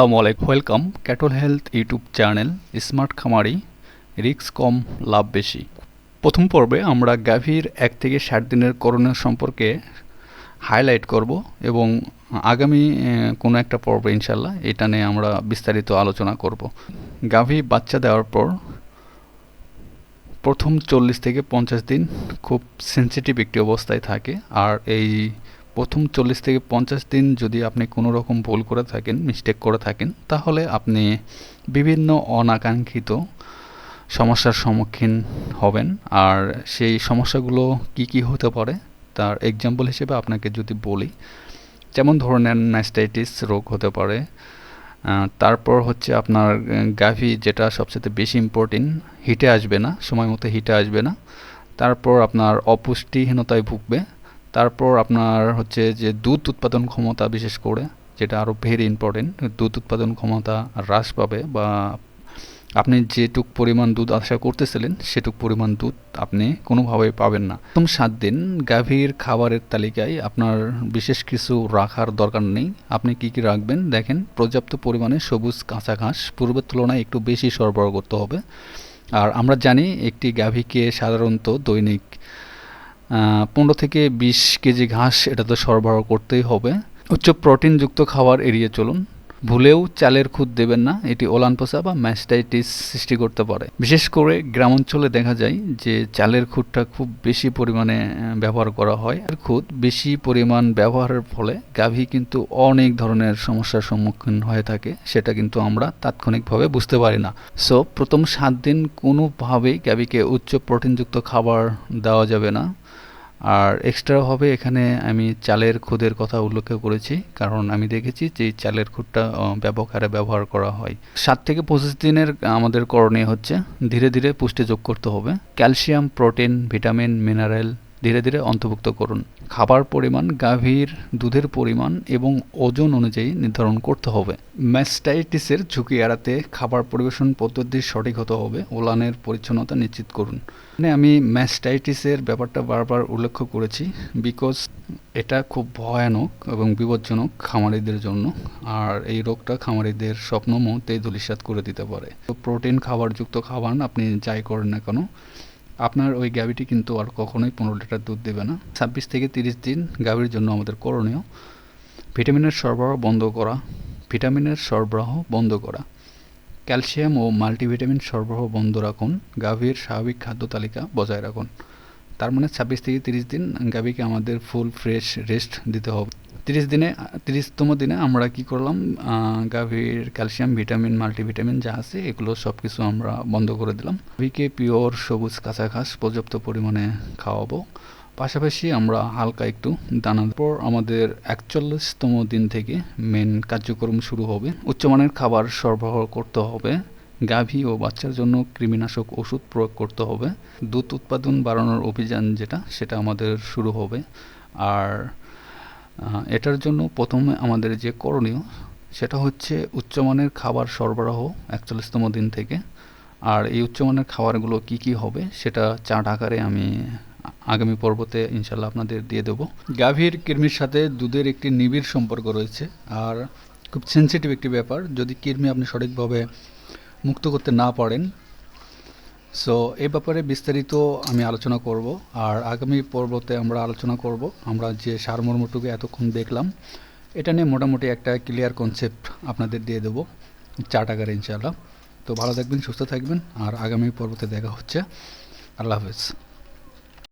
আসসালামু welcome cattle health YouTube channel smart খামারি রিক্স কম, লাভ বেশি। প্রথম পর্বে আমরা গাভীর এক থেকে ষাট দিনের করোনা সম্পর্কে হাইলাইট করব এবং আগামী কোনো একটা পর্বে ইনশাল্লাহ এটা নিয়ে আমরা বিস্তারিত আলোচনা করব। গাভী বাচ্চা দেওয়ার পর প্রথম চল্লিশ থেকে পঞ্চাশ দিন খুব সেনসিটিভ একটি অবস্থায় থাকে। আর এই প্রথম চল্লিশ থেকে পঞ্চাশ দিন যদি আপনি কোনো রকম ভুল করে থাকেন মিস্টেক করে থাকেন, তাহলে আপনি বিভিন্ন অনাকাঙ্ক্ষিত সমস্যার সম্মুখীন হবেন। আর সেই সমস্যাগুলো কি কি হতে পারে, তার এক্সাম্পল হিসেবে আপনাকে যদি বলি, যেমন ধরে নেন ম্যাস্টাইটিস রোগ হতে পারে তারপর হচ্ছে আপনার গাভি যেটা সবচেয়ে বেশি ইম্পর্টেন্ট হিটে আসবে না সময় মতো হিটে আসবে না। তারপর আপনার অপুষ্টিহীনতায় ভুগবে তারপর আপনার হচ্ছে যে দুধ উৎপাদন ক্ষমতা বিশেষ করে, যেটা আরও ভেরি ইম্পর্টেন্ট দুধ উৎপাদন ক্ষমতা হ্রাস পাবে বা আপনি যেটুক পরিমাণ দুধ আশা করতেছিলেন, সেটুক পরিমাণ দুধ আপনি কোনোভাবেই পাবেন না। প্রথম সাত দিন গাভীর খাবারের তালিকায় আপনার বিশেষ কিছু রাখার দরকার নেই। আপনি কি কি রাখবেন? দেখেন, পর্যাপ্ত পরিমাণে সবুজ কাঁচা ঘাস, পূর্বের তুলনায় একটু বেশি সরবরাহ করতে হবে। আর আমরা জানি একটি গাভীকে সাধারণত দৈনিক পনেরো থেকে বিশ কেজি ঘাস এটা তো সরবরাহ করতেই হবে। উচ্চ প্রোটিনযুক্ত খাবার এড়িয়ে চলুন। ভুলেও চালের খুদ দেবেন না, এটি ওলান পোষা বা ম্যাস্টাইটিস সৃষ্টি করতে পারে। বিশেষ করে গ্রামাঞ্চলে দেখা যায় যে চালের খুদটা খুব বেশি পরিমাণে ব্যবহার করা হয়। আর খুদ বেশি পরিমাণ ব্যবহারের ফলে গাভী কিন্তু অনেক ধরনের সমস্যার সম্মুখীন হয়ে থাকে, সেটা কিন্তু আমরা তাৎক্ষণিকভাবে বুঝতে পারি না। সো প্রথম সাত দিন কোনোভাবেই গাভীকে উচ্চ প্রোটিনযুক্ত খাবার দেওয়া যাবে না। আর এক্সট্রা হবে এখানে আমি চালের খুদের কথা উল্লেখ করেছি, কারণ আমি দেখেছি যে চালের খুদটা ব্যবহারে ব্যবহার করা হয়। সাত থেকে পঁচিশ দিনের আমাদের করণীয় হচ্ছে ধীরে ধীরে পুষ্টি যোগ করতে হবে। ক্যালসিয়াম, প্রোটিন, ভিটামিন, মিনারেল ধীরে ধীরে অন্তর্ভুক্ত করুন। খাবার পরিমাণ, গাভীর দুধের পরিমাণ এবং ওজন অনুযায়ী নির্ধারণ করতে হবে। ম্যাস্টাইটিসের ঝুঁকি এড়াতে খাবার পরিবেশন পদ্ধতি সঠিক হতে হবে। ওলানের পরিচ্ছন্নতা নিশ্চিত করুন। মানে আমি ম্যাস্টাইটিসের ব্যাপারটা বারবার উল্লেখ করেছি বিকজ এটা খুব ভয়ানক এবং বিপজ্জনক খামারিদের জন্য আর এই রোগটা খামারিদের স্বপ্ন মুহূর্তেই ধূলিসাৎ করে দিতে পারে। তো প্রোটিন খাবারযুক্ত খাবার আপনি যাই করেন না কেন আপনার ওই গাভীটি কিন্তু আর কখনোই পনেরো লিটার দুধ দেবে না। ছাব্বিশ থেকে তিরিশ দিন গাভীর জন্য আমাদের করণীয় ভিটামিনের সরবরাহ বন্ধ করা, ভিটামিনের সরবরাহ বন্ধ করা। ক্যালসিয়াম ও মাল্টিভিটামিন সরবরাহ বন্ধ রাখুন, গাভীর স্বাভাবিক খাদ্য তালিকা বজায় রাখুন। তার মানে ছাব্বিশ থেকে তিরিশ দিন গাভীকে আমাদের ফুল, ফ্রেশ, রেস্ট দিতে হবে। তিরিশ দিনে, তিরিশতম দিনে আমরা কি করলাম? গাভীর ক্যালসিয়াম, ভিটামিন, মাল্টিভিটামিন যা আছে এগুলো সব কিছু আমরা বন্ধ করে দিলাম। গাভীকে পিওর সবুজ কাঁচা ঘাস পর্যাপ্ত পরিমাণে খাওয়াবো। পাশাপাশি আমরা হালকা একটু দানার পর আমাদের একচল্লিশতম দিন থেকে মেন কার্যক্রম শুরু হবে। উচ্চমানের খাবার সরবরাহ করতে হবে। গাভী ও বাচ্চার জন্য কৃমিনাশক ওষুধ প্রয়োগ করতে হবে। দুধ উৎপাদন বাড়ানোর অভিযান যেটা, সেটা আমাদের শুরু হবে। আর এটার জন্য প্রথমে আমাদের যে করণীয়, সেটা হচ্ছে উচ্চমানের খাবার সরবরাহ একচল্লিশতম দিন থেকে। আর এই উচ্চমানের খাবারগুলো কি কি হবে, সেটা চাট আকারে আমি আগামী পর্বতে ইনশাল্লাহ আপনাদের দিয়ে দেবো। গাভীর, কৃমির সাথে দুধের একটি নিবিড় সম্পর্ক রয়েছে। আর খুব সেনসিটিভ একটি ব্যাপার, যদি কৃমি আপনি সঠিকভাবে মুক্ত করতে না পারেন সো এ ব্যাপারে বিস্তারিত আমি আলোচনা করব, আর আগামী পর্বতে আমরা আলোচনা করব। আমরা যে সারমর্মটুকু এতক্ষণ দেখলাম, এটা নিয়ে মোটামুটি একটা ক্লিয়ার কনসেপ্ট আপনাদের দিয়ে দেবো চা টাকার ইনশাআল্লাহ। তো ভালো থাকবেন, সুস্থ থাকবেন, আর আগামী পর্বতে দেখা হচ্ছে। আল্লাহ হাফেজ।